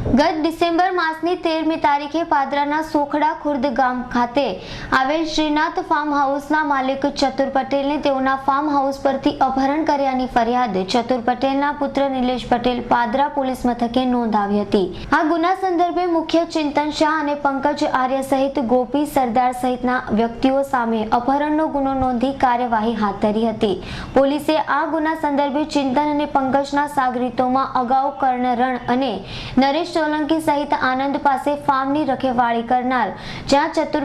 ગત ડિસેમ્બર માસની તેરમી તારીખે પાદરાના સોખડા ખુર્દ ગામ ખાતે આવેલ શ્રીનાથ ફાર્મ હાઉસના માલિક ચતુર પટેલને તેઓના ફાર્મ હાઉસ પરથી અપહરણ કર્યાની ફરિયાદ ચતુર પટેલના પુત્ર નિલેશ પટેલ પાદરા પોલીસ મથકે નોંધાવી હતી. આ ગુના સંદર્ભે મુખ્ય ચિંતન શાહ અને પંકજ આર્ય સહિત ગોપી સરદાર સહિતના વ્યક્તિઓ સામે અપહરણનો ગુનો નોંધી કાર્યવાહી હાથ ધરી હતી. પોલીસે આ ગુના સંદર્ભે ચિંતન અને પંકજના સાગરીતોમાં અગાઉ કર્ણરણ અને નરેશ સોલંકી સહિત આનંદ પાસે ફાર્મની રખેવાળી કરનાર જ્યાં ચતુર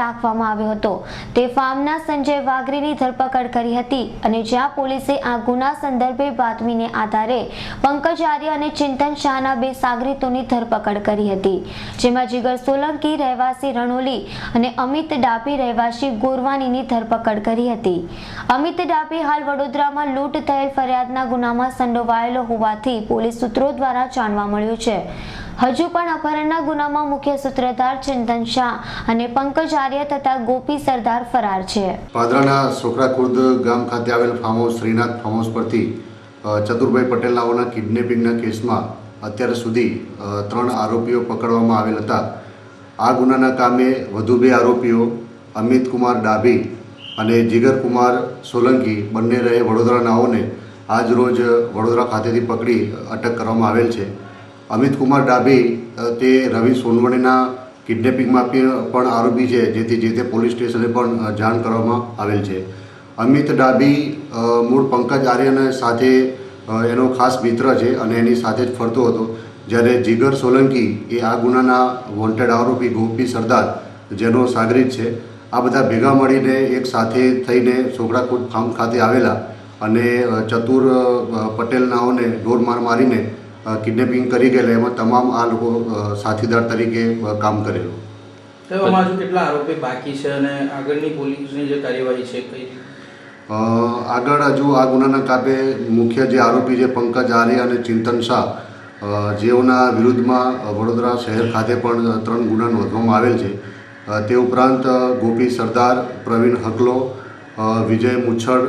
રાખવામાં આવ્યો હતો. તે ફાર્મના સંજય વાઘરીની ધરપકડ કરી હતી અને જ્યાં પોલીસે આ ગુના સંદર્ભે બાતમીને આધારે પંકજ અને ચિંતન શાહના બે સાગરીતોની ધરપકડ કરી હતી. જેમાં જીગર સોલંકી રહેવાસી રણોલી અને અમિત ડાભી રહેવાસી ગોરવાનીની ધરપકડ કરી હતી. અમિત ડાભી હાલ વડોદરામાં લૂંટ થયેલ ફરિયાદના ગુનામાં સંડોવાયેલો હોવાથી પોલીસ સૂત્રો દ્વારા જાણવા મળ્યું છે. હજુ પણ અપહરણના ગુનામાં મુખ્ય સૂત્રધાર ચિંતન શાહ અને પંકજ આર્ય તથા ગોપી સરદાર ફરાર છે. પાદરાના સોખરા ખુર્દ ગામ ખાતે આવેલ farm house Shrinath farm house પરથી ચતુરભાઈ પટેલ નાઓના કિડનેપિંગના કેસમાં અત્યાર સુધી ત્રણ આરોપીઓ પકડવામાં આવેલ હતા. આ ગુનાના કામે વધુ બે આરોપીઓ, અમિત કુમાર ડાભી અને જીગર કુમાર સોલંકી બંને રહે વડોદરાનાઓને આજ રોજ વડોદરા ખાતેથી પકડી અટક કરવામાં આવેલ છે. અમિત કુમાર ડાભી તે રવિ સોનવણીના કિડનેપિંગમાં પણ આરોપી છે, જેથી જે તે પોલીસ સ્ટેશને પણ જાણ કરવામાં આવેલ છે. અમિત ડાભી મૂળ પંકજ આર્યને સાથે એનો ખાસ મિત્ર છે અને એની સાથે જ ફરતો હતો, જ્યારે જીગર સોલંકી એ આ ગુનાના વોન્ટેડ આરોપી ગોપી સરદાર, જેનો સાગરીત છે, આ બધા ભેગા મળીને એક સાથે થઈને સોગડાકોટ ફાર્મ ખાતે આવેલા અને ચતુર પટેલ નાઓને ઢોર માર મારીને કિડનેપિંગ કરી ગયેલા એમાં તમામ આ લોકો સાથીદાર તરીકે કામ કરેલું. હજુ કેટલા આરોપી બાકી છે અને આગળની પોલીસની જે કાર્યવાહી છે કઈ? આગળ હજુ આ ગુનાના કાપે મુખ્ય જે આરોપી છે પંકજ આર્ય અને ચિંતન શાહ જેઓના વિરુદ્ધમાં વડોદરા શહેર ખાતે પણ ત્રણ ગુના નોંધવામાં આવેલ છે. તે ઉપરાંત ગોપી સરદાર પ્રવીણ હકલો વિજય મુચ્છડ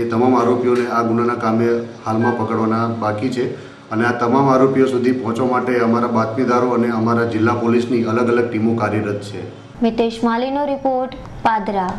એ તમામ આરોપીઓને આ ગુનાના કામે હાલમાં પકડવાના બાકી છે. અને આ તમામ આરોપીઓ સુધી પહોંચવા માટે અમારા બાતમીદારો અને અમારા જિલ્લા પોલીસની અલગ અલગ ટીમો કાર્યરત છે. મિતેશ માલીનો રિપોર્ટ પાદરા.